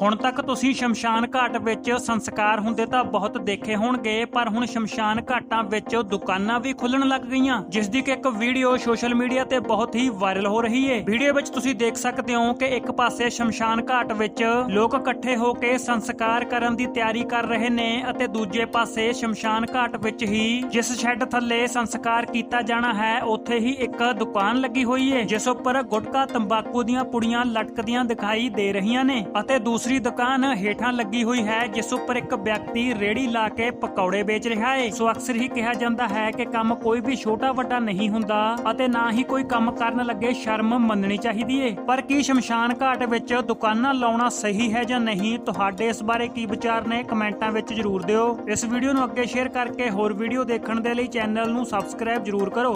ਹੁਣ ਤੱਕ ਤੁਸੀਂ ਸ਼ਮਸ਼ਾਨ ਘਾਟ ਵਿੱਚ ਸੰਸਕਾਰ ਹੁੰਦੇ ਤਾਂ ਬਹੁਤ ਦੇਖੇ ਹੋਣਗੇ, ਪਰ ਹੁਣ ਸ਼ਮਸ਼ਾਨ ਘਾਟਾਂ ਵਿੱਚ ਦੁਕਾਨਾਂ ਵੀ ਖੁੱਲਣ ਲੱਗ ਗਈਆਂ, ਜਿਸ ਦੀ ਕਿ ਇੱਕ ਵੀਡੀਓ ਸੋਸ਼ਲ ਮੀਡੀਆ ਤੇ ਬਹੁਤ ਹੀ ਵਾਇਰਲ ਹੋ ਰਹੀ ਹੈ ਵੀਡੀਓ ਵਿੱਚ ਤੁਸੀਂ ਦੇਖ ਸਕਦੇ ਹੋ ਕਿ ਇੱਕ ਪਾਸੇ ਸ਼ਮਸ਼ਾਨ ਘਾਟ ਵਿੱਚ ਲੋਕ ਇਕੱਠੇ ਹੋ ਕੇ ਸੰਸਕਾਰ ਕਰਨ ਦੀ ਤਿਆਰੀ ਕਰ ਰਹੇ ਨੇ ਅਤੇ ਦੂਜੇ ਪਾਸੇ ਸ਼ਮਸ਼ਾਨ ਘਾਟ ਵਿੱਚ ਹੀ ਜਿਸ ਸ਼ੈੱਡ ਥੱਲੇ ਸੰਸਕਾਰ ਕੀਤਾ ਜਾਣਾ ਹੈ, ਉੱਥੇ ਹੀ ਇੱਕ ਦੁਕਾਨ ਲੱਗੀ ਹੋਈ ਹੈ ਜਿਸ ਉੱਪਰ ਗੁਟਕਾ ਤੰਬਾਕੂ ਦੀਆਂ ਪੁੜੀਆਂ ਲਟਕਦੀਆਂ ਦਿਖਾਈ ਦੇ ਰਹੀਆਂ ਨੇ ਅਤੇ ਦੂਸਰੇ ਦੁਕਾਨ ਹੇਠਾਂ ਲੱਗੀ ਹੋਈ ਹੈ, ਜਿਸ ਉੱਪਰ ਇੱਕ ਵਿਅਕਤੀ ਰੇੜੀ ਲਾ ਕੇ ਪਕੌੜੇ ਵੇਚ ਰਿਹਾ ਹੈ ਸੋ ਅਕਸਰ ਹੀ ਕਿਹਾ ਜਾਂਦਾ ਹੈ ਕਿ ਕੰਮ ਕੋਈ ਵੀ ਛੋਟਾ ਵੱਡਾ ਨਹੀਂ ਹੁੰਦਾ ਅਤੇ ਨਾ ਹੀ ਕੋਈ ਕੰਮ ਕਰਨ ਲੱਗੇ ਸ਼ਰਮ ਮੰਨਣੀ ਚਾਹੀਦੀ ਏ। ਪਰ ਕੀ ਸ਼ਮਸ਼ਾਨ ਘਾਟ ਵਿੱਚ ਦੁਕਾਨਾਂ ਲਾਉਣਾ ਸਹੀ ਹੈ ਜਾਂ ਨਹੀਂ, ਤੁਹਾਡੇ ਇਸ ਬਾਰੇ ਕੀ ਵਿਚਾਰ ਨੇ ਕਮੈਂਟਾਂ ਵਿੱਚ ਜਰੂਰ ਦਿਓ। ਇਸ ਵੀਡੀਓ ਨੂੰ ਅੱਗੇ ਸ਼ੇਅਰ ਕਰਕੇ ਹੋਰ ਵੀਡੀਓ ਦੇਖਣ ਦੇ ਲਈ ਚੈਨਲ ਨੂੰ ਸਬਸਕ੍ਰਾਈਬ ਜਰੂਰ ਕਰੋ।